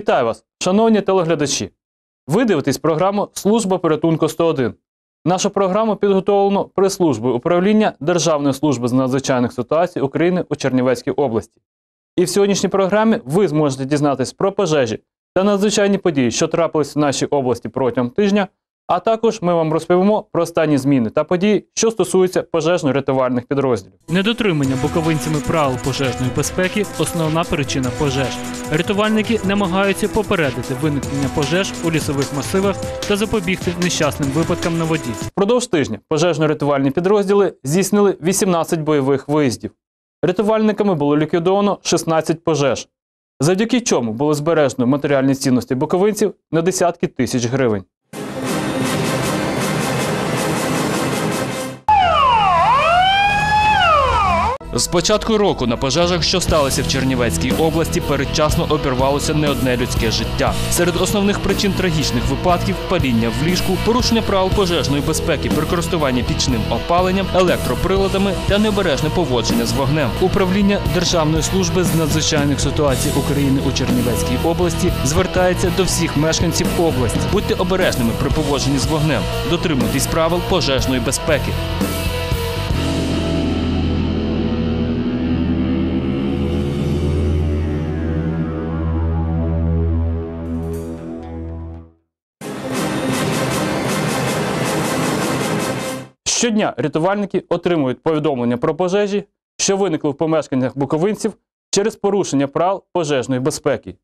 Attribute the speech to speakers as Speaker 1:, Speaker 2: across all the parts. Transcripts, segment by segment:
Speaker 1: Вітаю вас, шановні телеглядачі. Ви дивитесь програму Служба порятунку 101. Нашу програму підготовлено прес-службою управління Державної служби з надзвичайних ситуацій України у Чернівецькій області. І в сьогоднішній програмі ви зможете дізнатись про пожежі та надзвичайні події, що трапились в нашій області протягом тижня. А також ми вам розповімо про останні зміни та події, що стосуються пожежно-рятувальних підрозділів. Недотримання буковинцями правил пожежної безпеки основна причина пожеж. Рятувальники намагаються попередити виникнення пожеж у лісових масивах та запобігти нещасним випадкам на воді. Впродовж тижня пожежно-рятувальні підрозділи здійснили 18 бойових виїздів. Рятувальниками було ліквідовано 16 пожеж, завдяки чому було збережено матеріальні цінності буковинців на десятки тисяч гривень. З початку року на пожежах, що сталися в Чернівецькій області, передчасно обірвалося не одне людське життя. Серед основних причин трагічних випадків паління в ліжку, порушення правил пожежної безпеки при користуванні пічним опаленням, електроприладами та необережне поводження з вогнем. Управління Державної служби з надзвичайних ситуацій України у Чернівецькій області звертається до всіх мешканців області. Будьте обережними при поводженні з вогнем, дотримуйтесь правил пожежної безпеки. Щодня рятувальники отримують повідомлення про пожежі, що виникли в помешканнях буковинців через порушення правил пожежної безпеки.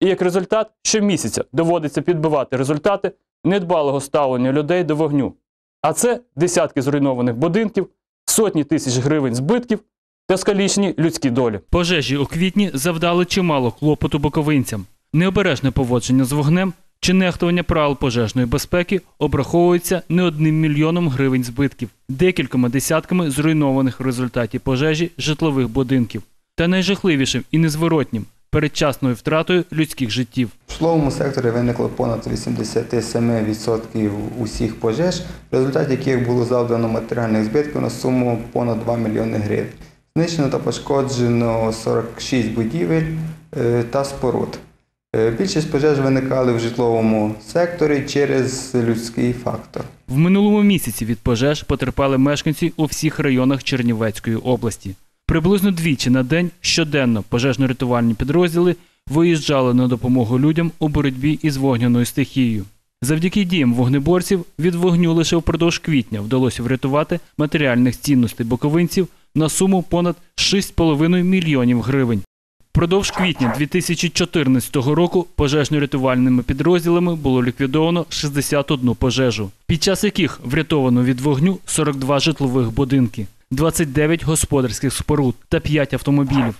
Speaker 1: І як результат, щомісяця доводиться підбивати результати недбалого ставлення людей до вогню. А це десятки зруйнованих будинків, сотні тисяч гривень збитків та скалічені людські долі. Пожежі у квітні завдали чимало клопоту буковинцям. Необережне поводження з вогнем чи нехтування правил пожежної безпеки обраховується не одним мільйоном гривень збитків, декількома десятками зруйнованих в результаті пожежі житлових будинків та найжахливішим і незворотнім передчасною втратою людських життів.
Speaker 2: В житловому секторі виникло понад 87% усіх пожеж, в результаті яких було завдано матеріальних збитків на суму понад 2 мільйони гривень. Знищено та пошкоджено 46 будівель е, та споруд. Е, Більшість пожеж виникали в житловому секторі через людський фактор.
Speaker 1: В минулому місяці від пожеж потерпали мешканці у всіх районах Чернівецької області. Приблизно двічі на день щоденно пожежно-рятувальні підрозділи виїжджали на допомогу людям у боротьбі із вогняною стихією. Завдяки діям вогнеборців від вогню лише впродовж квітня вдалося врятувати матеріальних цінностей боковинців на суму понад 6,5 мільйонів гривень. Впродовж квітня 2014 року пожежно-рятувальними підрозділами було ліквідовано 61 пожежу, під час яких врятовано від вогню 42 житлових будинки, 29 господарських споруд та 5 автомобілів.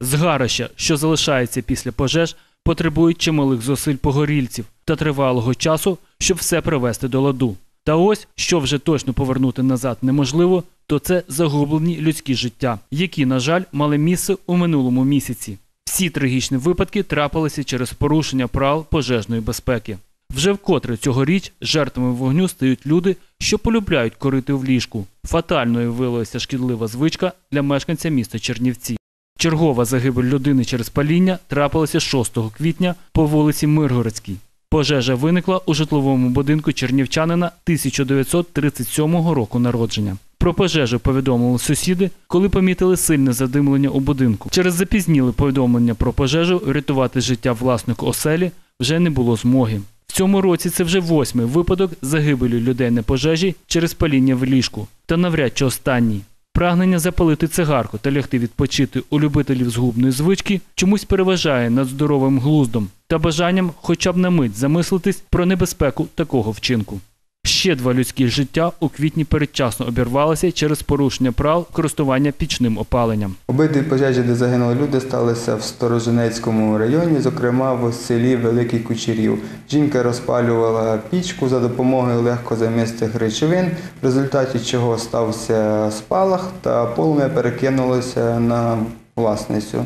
Speaker 1: Згарища, що залишається після пожеж, потребують чималих зусиль погорільців та тривалого часу, щоб все привести до ладу. Та ось, що вже точно повернути назад неможливо, то це загублені людські життя, які, на жаль, мали місце у минулому місяці. Всі трагічні випадки трапилися через порушення правил пожежної безпеки. Вже вкотре цьогоріч жертвами вогню стають люди, що полюбляють корити в ліжку. Фатальною виявилася шкідлива звичка для мешканця міста Чернівці. Чергова загибель людини через паління трапилася 6 квітня по вулиці Миргородській. Пожежа виникла у житловому будинку чернівчанина 1937 року народження. Про пожежу повідомили сусіди, коли помітили сильне задимлення у будинку. Через запізніле повідомлення про пожежу рятувати життя власнику оселі вже не було змоги. В цьому році це вже восьмий випадок загибелі людей на пожежі через паління в ліжку, та навряд чи останній. Прагнення запалити цигарку та лягти відпочити у любителів згубної звички чомусь переважає над здоровим глуздом та бажанням хоча б на мить замислитись про небезпеку такого вчинку. Ще два людські життя у квітні передчасно обірвалися через порушення прав користування пічним опаленням.
Speaker 2: Обидві пожежі, де загинули люди, сталися в Сторожинецькому районі, зокрема в селі Великий Кучерів. Жінка розпалювала пічку за допомогою легкозамистих речовин, в результаті чого стався спалах та полум'я перекинулося на власницю.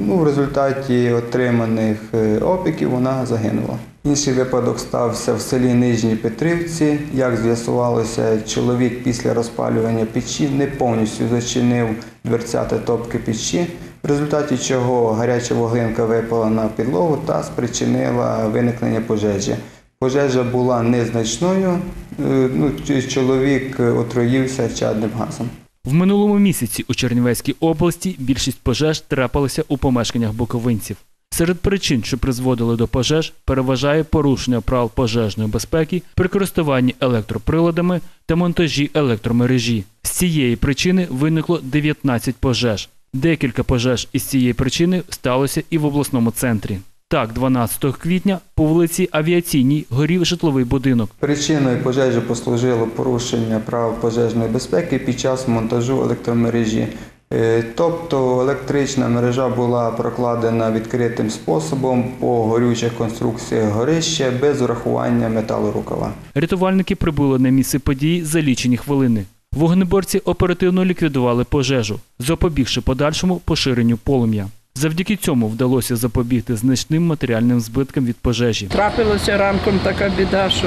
Speaker 2: Ну, в результаті отриманих е, опіків вона загинула. Інший випадок стався в селі Нижній Петрівці. Як з'ясувалося, чоловік після розпалювання печі не повністю зачинив дверцята топки печі, в результаті чого гаряча вуглинка випала на підлогу та спричинила виникнення пожежі. Пожежа була незначною, е, ну, чоловік отруївся чадним газом.
Speaker 1: В минулому місяці у Чернівецькій області більшість пожеж трапилися у помешканнях буковинців. Серед причин, що призводили до пожеж, переважає порушення правил пожежної безпеки при користуванні електроприладами та монтажі електромережі. З цієї причини виникло 19 пожеж. Декілька пожеж із цієї причини сталося і в обласному центрі. Так, 12 квітня по вулиці Авіаційній горів житловий будинок.
Speaker 2: Причиною пожежі послужило порушення правил пожежної безпеки під час монтажу електромережі. Е, Тобто електрична мережа була прокладена відкритим способом по горючих конструкціях горища без урахування металорукава.
Speaker 1: Рятувальники прибули на місце події за лічені хвилини. Вогнеборці оперативно ліквідували пожежу, запобігши подальшому поширенню полум'я. Завдяки цьому вдалося запобігти значним матеріальним збиткам від пожежі.
Speaker 3: Трапилося ранком така біда, що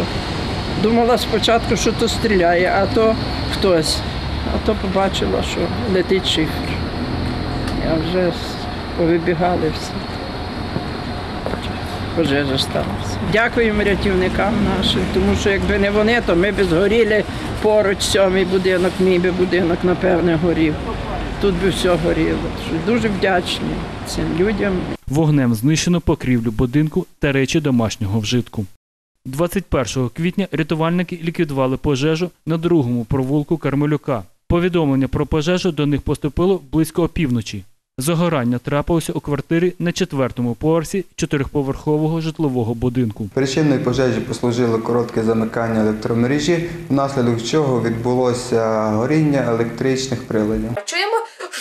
Speaker 3: думала спочатку, що то стріляє, а то хтось. А то побачила, що летить шифр. Я вже повибігали всі. Пожежа сталася. Дякуємо рятівникам нашим, тому що якби не вони, то ми б згоріли поруч сьомий будинок, мій би будинок, напевне, горів. Тут би все горіло. Дуже вдячні цим людям
Speaker 1: Вогнем знищено покрівлю будинку та речі домашнього вжитку. 21 квітня рятувальники ліквідували пожежу на другому провулку Кармелюка. Повідомлення про пожежу до них поступило близько опівночі. Загорання трапилося у квартирі на четвертому поверсі чотирьохповерхового житлового будинку.
Speaker 2: Причиною пожежі послужило коротке замикання електромережі, внаслідок чого відбулося горіння електричних приладів.
Speaker 4: Чуємо,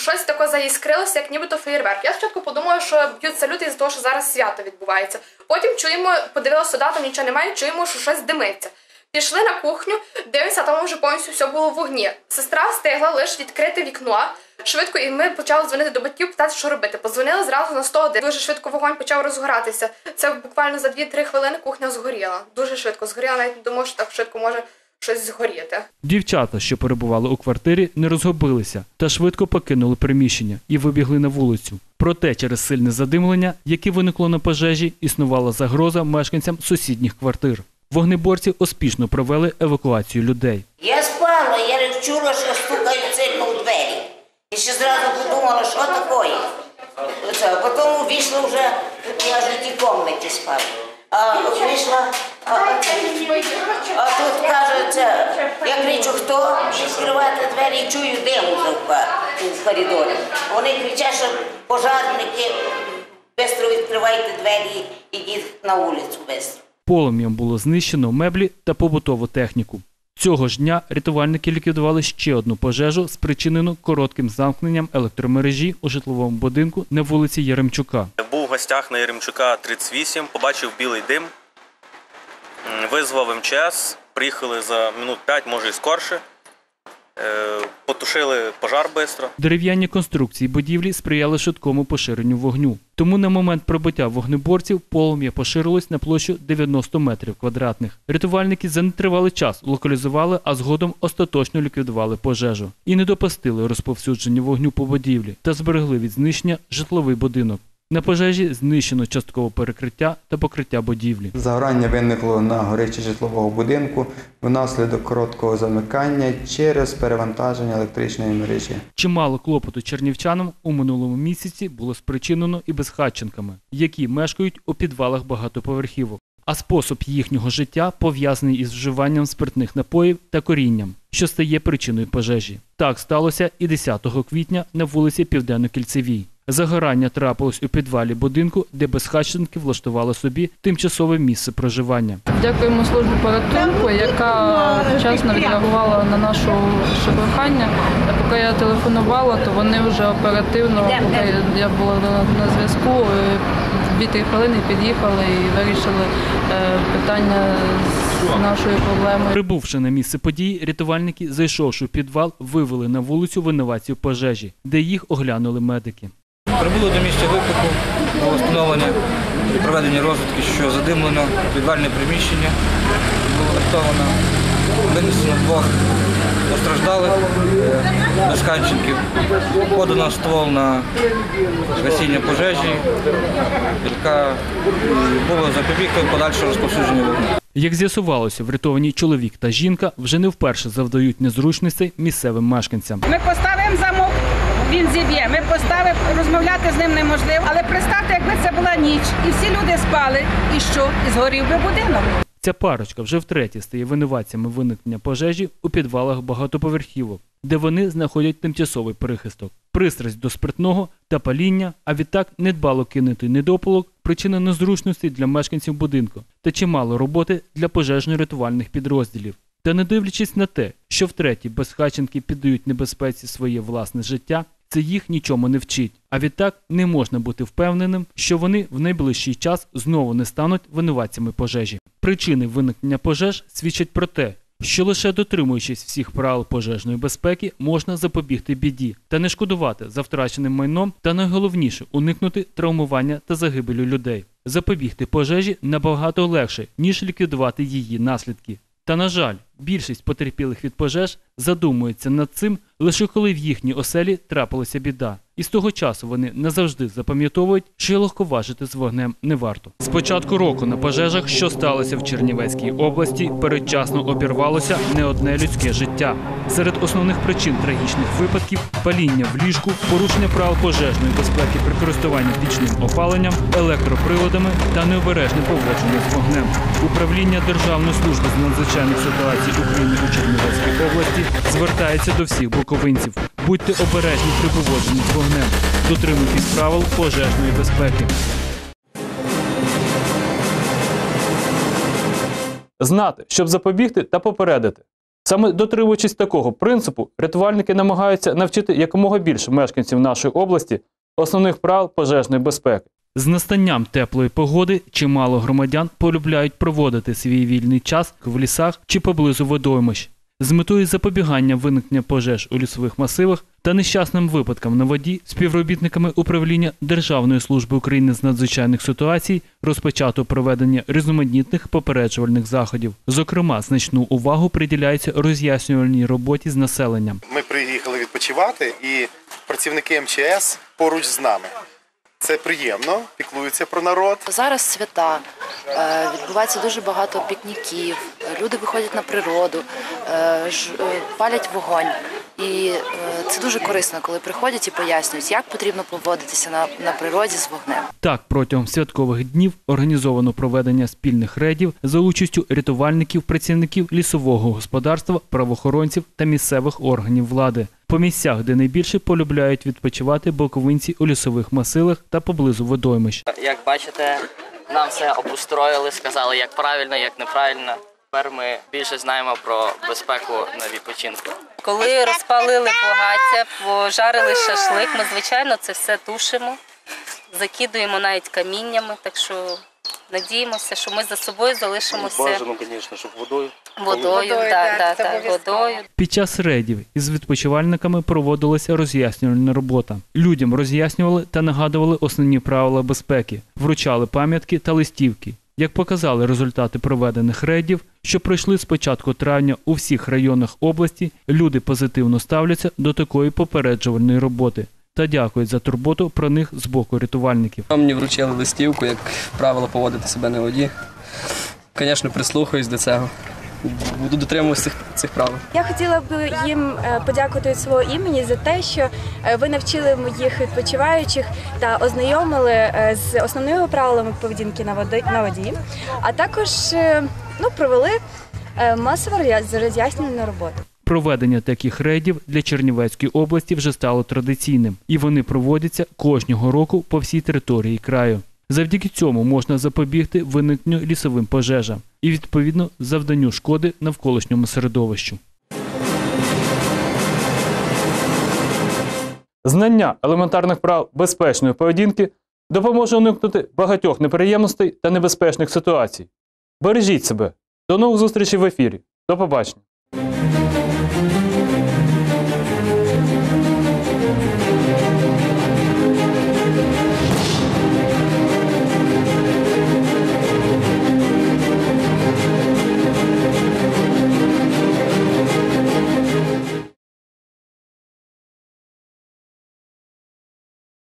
Speaker 4: щось таке заіскрилося, як нібито феєрверк. Я спочатку подумала, що б'ють салюти із того, що зараз свято відбувається. Потім чуємо, подивилася там нічого немає, чуємо, що щось димиться. Пішли на кухню, дивимося, там вже повністю все було в вогні. Сестра встигла лише відкрити вікно. Швидко, і ми почали дзвонити до батьків, питати, що робити. Позвонили зразу на 101. Дуже швидко вогонь почав розгоратися. Це буквально за 2-3 хвилини кухня згоріла. Дуже швидко згоріла, навіть не думала, що так швидко може щось згоріти.
Speaker 1: Дівчата, що перебували у квартирі, не розгубилися та швидко покинули приміщення і вибігли на вулицю. Проте через сильне задимлення, яке виникло на пожежі, існувала загроза мешканцям сусідніх квартир. Вогнеборці успішно провели евакуацію людей.
Speaker 5: Я спала, я не чула, що стукають сильно у двері. І ще зразу подумала, що таке. Це, а потім вийшла вже, я вже в тій кімнаті спала. А вийшла, а, а, а тут каже, це, я кричу, хто відкривати двері і чую диму в коридорі. Вони кричать, що пожарники, швидко відкривайте двері, ідіть на вулицю швидко.
Speaker 1: Полум'ям було знищено меблі та побутову техніку. Цього ж дня рятувальники ліквідували ще одну пожежу, спричинену коротким замкненням електромережі у житловому будинку на вулиці Яремчука.
Speaker 6: Був в гостях на Єремчука 38, побачив білий дим, визвав МЧС, приїхали за минут 5, може і скорше. Е, Потушили пожар швидко.
Speaker 1: Дерев'яні конструкції будівлі сприяли швидкому поширенню вогню. Тому на момент прибуття вогнеборців полум'я поширилось на площу 90 метрів квадратних. Рятувальники за нетривалий час локалізували, а згодом остаточно ліквідували пожежу і не допустили розповсюдження вогню по будівлі та зберегли від знищення житловий будинок. На пожежі знищено часткове перекриття та покриття будівлі.
Speaker 2: Загорання виникло на горичі житлового будинку внаслідок короткого замикання через перевантаження електричної мережі.
Speaker 1: Чимало клопоту чернівчанам у минулому місяці було спричинено і безхатченками, які мешкають у підвалах багатоповерхівок. А спосіб їхнього життя пов'язаний із вживанням спиртних напоїв та корінням, що стає причиною пожежі. Так сталося і 10 квітня на вулиці Південно-Кільцевій. Загорання трапилось у підвалі будинку, де безхатченки влаштували собі тимчасове місце проживання.
Speaker 7: Дякуємо службі порятунку, яка вчасно відреагувала на нашу наше прохання. Поки я телефонувала, то вони вже оперативно, поки я була на, зв'язку, е, дві-три хвилини під'їхали і вирішили е, питання з нашою проблемою.
Speaker 1: Прибувши на місце події, рятувальники, зайшовши в підвал, вивели на вулицю винуватців пожежі, де їх оглянули медики.
Speaker 8: Прибуло до місця виклику, було встановлення проведення розвідки, що задимлено підвальне приміщення, було врятовано Винесено двох постраждалих е, безхатченків. Подано ствол на гасіння пожежі, яка було запобігти подальшого розповсюдження вогню.
Speaker 1: Як з'ясувалося, врятовані чоловік та жінка вже не вперше завдають незручностей місцевим мешканцям.
Speaker 9: Ми поставимо замок, він зіб'є. Ми поставимо, розмовляти з ним неможливо. Але представте, якби це була ніч, і всі люди спали, і що? І згорів би будинок.
Speaker 1: Ця парочка вже втретє стає винуватцями виникнення пожежі у підвалах багатоповерхівок, де вони знаходять тимчасовий прихисток. Пристрасть до спиртного та паління, а відтак недбало кинутий недопалок, причина незручностей для мешканців будинку та чимало роботи для пожежно-рятувальних підрозділів. Та не дивлячись на те, що втретє безхаченки піддають небезпеці своє власне життя, це їх нічому не вчить. А відтак не можна бути впевненим, що вони в найближчий час знову не стануть винуватцями пожежі. Причини виникнення пожеж свідчать про те, що лише дотримуючись всіх правил пожежної безпеки можна запобігти біді та не шкодувати за втраченим майном, та найголовніше уникнути травмування та загибелю людей. Запобігти пожежі набагато легше, ніж ліквідувати її наслідки. Та на жаль, більшість потерпілих від пожеж задумується над цим лише коли в їхній оселі трапилася біда. І з того часу вони не завжди запам'ятовують, що легковажити з вогнем не варто. З початку року на пожежах, що сталося в Чернівецькій області, передчасно обірвалося не одне людське життя. Серед основних причин трагічних випадків паління в ліжку, порушення правил пожежної безпеки при користуванні вічним опаленням, електроприладами та необережне поводження з вогнем. Управління Державної служби з надзвичайних ситуацій України у Чернівецькій області звертається до всіх буковинців. Будьте обережні при поводженні з вогнем, дотримуйтесь правил пожежної безпеки. Знати, щоб запобігти та попередити. Саме дотримуючись такого принципу, рятувальники намагаються навчити якомога більше мешканців нашої області основних правил пожежної безпеки. З настанням теплої погоди чимало громадян полюбляють проводити свій вільний час в лісах чи поблизу водоймищ. З метою запобігання виникнення пожеж у лісових масивах та нещасним випадкам на воді співробітниками управління Державної служби України з надзвичайних ситуацій розпочато проведення різноманітних попереджувальних заходів. Зокрема, значну увагу приділяється роз'яснювальній роботі з населенням.
Speaker 10: Ми приїхали відпочивати, і працівники МЧС поруч з нами. Це приємно, піклуються про народ.
Speaker 11: Зараз свята, е, відбувається дуже багато пікніків, люди виходять на природу, е, ж- е, палять вогонь. І це дуже корисно, коли приходять і пояснюють, як потрібно поводитися на, на природі з вогнем.
Speaker 1: Так, протягом святкових днів організовано проведення спільних рейдів за участю рятувальників, працівників лісового господарства, правоохоронців та місцевих органів влади. По місцях, де найбільше полюбляють відпочивати боковинці у лісових масилах та поблизу водоймищ.
Speaker 12: Як бачите, нам все обустроїли, сказали, як правильно, як неправильно. Тепер ми більше знаємо про безпеку на відпочинку.
Speaker 13: Коли розпалили багаття, пожарили шашлик, ми звичайно це все тушимо, закидуємо навіть каміннями, так що надіємося, що ми за собою залишимо все
Speaker 10: звісно, щоб водою.
Speaker 13: водою, да, да, да, водою.
Speaker 1: Під час рейдів із відпочивальниками проводилася роз'яснювальна робота. Людям роз'яснювали та нагадували основні правила безпеки, вручали пам'ятки та листівки. Як показали результати проведених рейдів, що пройшли з початку травня у всіх районах області, люди позитивно ставляться до такої попереджувальної роботи та дякують за турботу про них з боку рятувальників.
Speaker 14: Мені вручили листівку, як правило поводити себе на воді. Звісно, прислухаюсь до цього. Буду дотримуватися цих, цих правил.
Speaker 15: Я хотіла б їм е, подякувати від свого імені за те, що е, ви навчили моїх відпочиваючих та ознайомили е, з основними правилами поведінки на воді, на воді а також ну, провели масову роз'я- роз'яснювальну роботу.
Speaker 1: Проведення таких рейдів для Чернівецької області вже стало традиційним, і вони проводяться кожного року по всій території краю. Завдяки цьому можна запобігти виникненню лісовим пожежам і відповідно завданню шкоди навколишньому середовищу. Знання елементарних прав безпечної поведінки допоможе уникнути багатьох неприємностей та небезпечних ситуацій. Бережіть себе. До нових зустрічей в ефірі. До побачення.